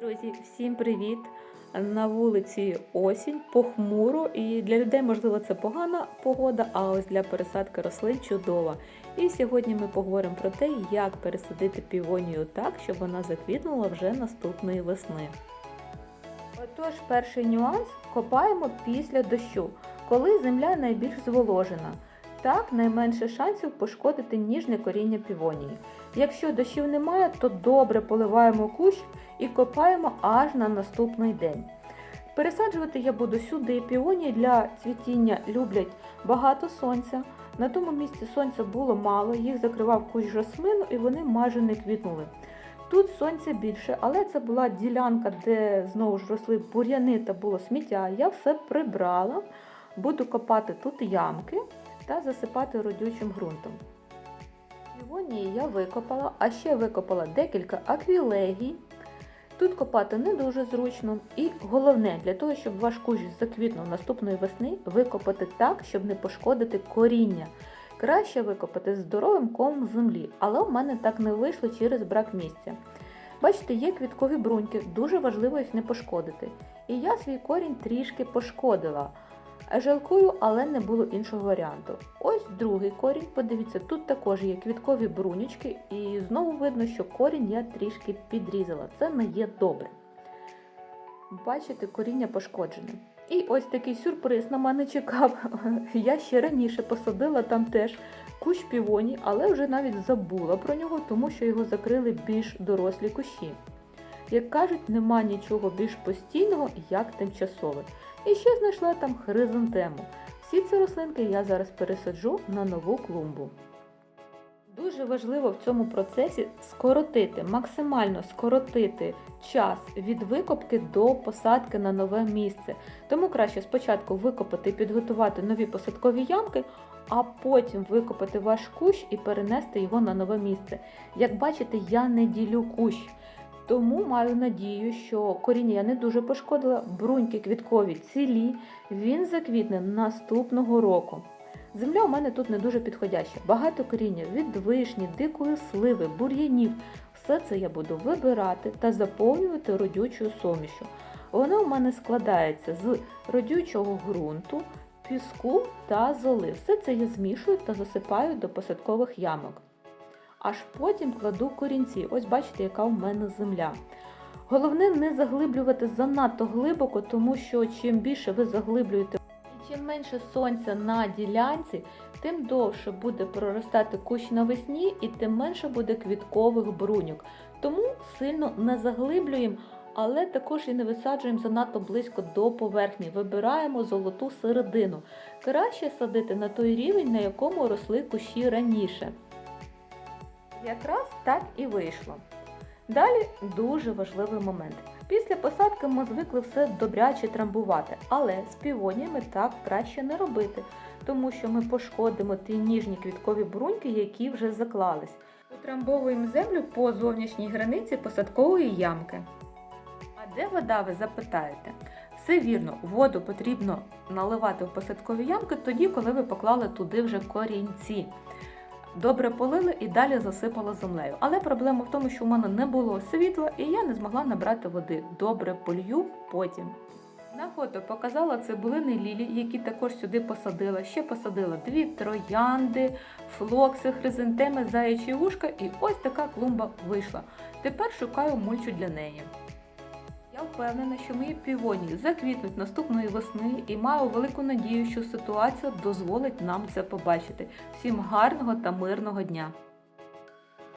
Друзі, всім привіт! На вулиці осінь, похмуро, і для людей, можливо, це погана погода, а ось для пересадки рослин чудова. І сьогодні ми поговоримо про те, як пересадити півонію так, щоб вона заквітнула вже наступної весни. Отож, перший нюанс копаємо після дощу, коли земля найбільш зволожена. Так найменше шансів пошкодити ніжне коріння півонії. Якщо дощів немає, то добре поливаємо кущ і копаємо аж на наступний день. Пересаджувати я буду сюди. Півонії для цвітіння люблять багато сонця. На тому місці сонця було мало, їх закривав кущ жасмину і вони майже не квітнули. Тут сонця більше, але це була ділянка, де знову ж росли бур'яни та було сміття. Я все прибрала, буду копати тут ямки та засипати родючим ґрунтом. Півонії я викопала, а ще викопала декілька аквілегій. Тут копати не дуже зручно. І головне, для того, щоб ваш кущ заквітнув наступної весни, викопати так, щоб не пошкодити коріння. Краще викопати здоровим комом землі, але у мене так не вийшло через брак місця. Бачите, є квіткові бруньки, дуже важливо їх не пошкодити. І я свій корінь трішки пошкодила. Жалкую, але не було іншого варіанту. Ось другий корінь. Подивіться, тут також є квіткові брунючки, і знову видно, що корінь я трішки підрізала. Це не є добре. Бачите, коріння пошкоджене. І ось такий сюрприз на мене чекав. Я ще раніше посадила там теж кущ півоні, але вже навіть забула про нього, тому що його закрили більш дорослі кущі. Як кажуть, нема нічого більш постійного, як тимчасове. І ще знайшла там хризантему. Всі ці рослинки я зараз пересаджу на нову клумбу. Дуже важливо в цьому процесі скоротити, максимально скоротити час від викопки до посадки на нове місце. Тому краще спочатку викопати і підготувати нові посадкові ямки, а потім викопати ваш кущ і перенести його на нове місце. Як бачите, я не ділю кущ. Тому маю надію, що коріння я не дуже пошкодила, бруньки квіткові цілі, він заквітне наступного року. Земля у мене тут не дуже підходяща. Багато коріння від вишні, дикої сливи, бур'янів. Все це я буду вибирати та заповнювати родючою сумішю. Вона у мене складається з родючого ґрунту, піску та золи. Все це я змішую та засипаю до посадкових ямок. Аж потім кладу корінці. Ось бачите, яка у мене земля. Головне не заглиблювати занадто глибоко, тому що чим більше ви заглиблюєте і чим менше сонця на ділянці, тим довше буде проростати кущ навесні і тим менше буде квіткових бруньок. Тому сильно не заглиблюємо, але також і не висаджуємо занадто близько до поверхні. Вибираємо золоту середину. Краще садити на той рівень, на якому росли кущі раніше. Якраз так і вийшло. Далі дуже важливий момент. Після посадки ми звикли все добряче трамбувати, але з півоніями так краще не робити, тому що ми пошкодимо ті ніжні квіткові бруньки, які вже заклались. Утрамбовуємо землю по зовнішній границі посадкової ямки. А де вода, ви запитаєте? Все вірно, воду потрібно наливати в посадкові ямки тоді, коли ви поклали туди вже корінці. Добре полили і далі засипала землею. Але проблема в тому, що у мене не було світла і я не змогла набрати води. Добре полью потім. На фото показала цибулини лілі, які також сюди посадила. Ще посадила дві троянди, флокси, хризантеми, заячі вушка і ось така клумба вийшла. Тепер шукаю мульчу для неї. Я впевнена, що мої півоні заквітнуть наступної весни і маю велику надію, що ситуація дозволить нам це побачити. Всім гарного та мирного дня!